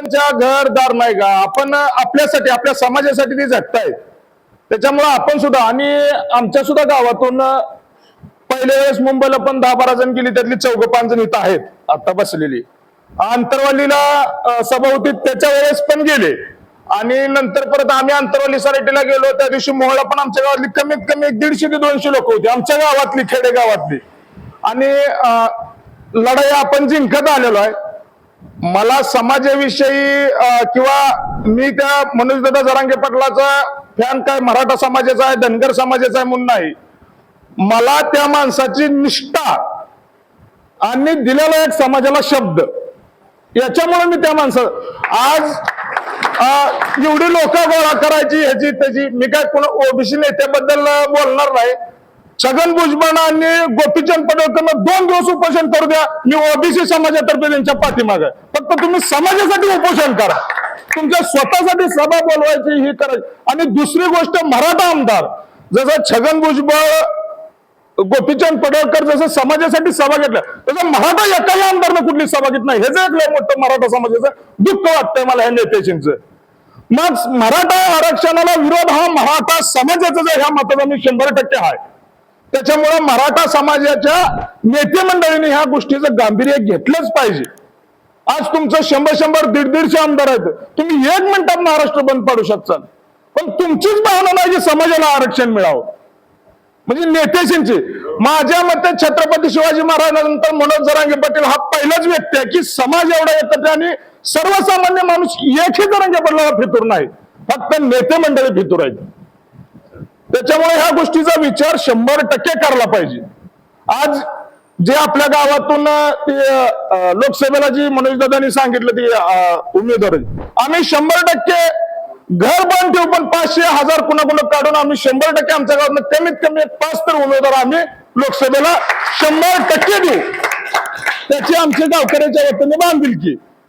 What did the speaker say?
त्यांच्या घरदार नाही का? आपण आपल्यासाठी आपल्या समाजासाठी ते झटतायत त्याच्यामुळं आपण सुद्धा आणि आमच्या सुद्धा गावातून पहिल्या वेळेस मुंबईला पण दहा बारा जण गेली त्यातली चौघ पाच जण इथं आहेत आता बसलेली. अंतरवालीला सभा होती त्याच्या वेळेस पण गेले. आणि नंतर परत आम्ही अंतरवाली सराटीला गेलो त्या दिवशी मोहळा पण आमच्या गावातली कमीत कमी एक दीडशे ते दोनशे लोक होती आमच्या गावातली खेडे गावातली आणि लढाई आपण जिंकत आलेलो आहे. मला समाजाविषयी किंवा मी त्या मनोजदादा जरांगे पाटलाचा फॅन काय मराठा समाजाचा आहे धनगर समाजाचा आहे म्हणून नाही. मला त्या माणसाची निष्ठा आणि दिलेला एक समाजाला शब्द याच्यामुळे मी त्या माणसा आज एवढी लोक गोळा करायची ह्याची त्याची मी काय कोण ओबीसी नेत्याबद्दल बोलणार नाही छगन भुजबळ आणि गोपीचंद पडळकर दोन दिवस उपोषण करू द्या. मी ओबीसी समाजातर्फे त्यांच्या पाठीमाग फक्त तुम्ही समाजासाठी उपोषण करा. तुमच्या स्वतःसाठी सभा बोलवायची ही करायची. आणि दुसरी गोष्ट मराठा आमदार. जसं छगन भुजबळ गोपीचंद पडळकर जसं समाजासाठी सभा घेतल्या तसं मराठा एकाही आमदारनं कुठली सभा घेत नाही. हेच एक मोठं मराठा समाजाचं दुःख वाटतंय मला ह्या नेत्याशींचं. मग मराठा आरक्षणाला विरोध हा मराठा समाजाचा जर ह्या मताचा मी शंभर टक्के आहे. त्याच्यामुळे मराठा समाजाच्या नेते मंडळीने ह्या गोष्टीचं गांभीर्य घेतलंच पाहिजे. आज तुमचं शंभर शंभर दीड दीडशे आमदार आहेत. तुम्ही एक मिनिटात महाराष्ट्र बंद पाडू शकता पण तुमचीच भावना नाही की समाजाला आरक्षण मिळावं. म्हणजे नेतेशींची. माझ्या मते छत्रपती शिवाजी महाराजांनंतर मनोज जरांगे पाटील हा पहिलाच व्यक्ती आहे की समाज एवढा एकत्र आणि सर्वसामान्य माणूस एकही जरांगे पाटलाला फितूर नाही. फक्त नेते मंडळी फितूर आहेत. त्याच्यामुळे ह्या गोष्टीचा विचार शंभर टक्के करायला पाहिजे. आज जे आपल्या गावातून ते लोकसभेला जी मनोजदादांनी सांगितलं ती अं, उमेदवार आम्ही शंभर टक्के घर बंद ठेवू पण पाचशे हजार कुणाकुणा काढून आम्ही शंभर टक्के आमच्या गावात कमीत कमी एक पाच तर उमेदवार आम्ही लोकसभेला शंभर टक्के देऊ. त्याची आमच्या गावकऱ्याच्या वतीने बांधिलकी.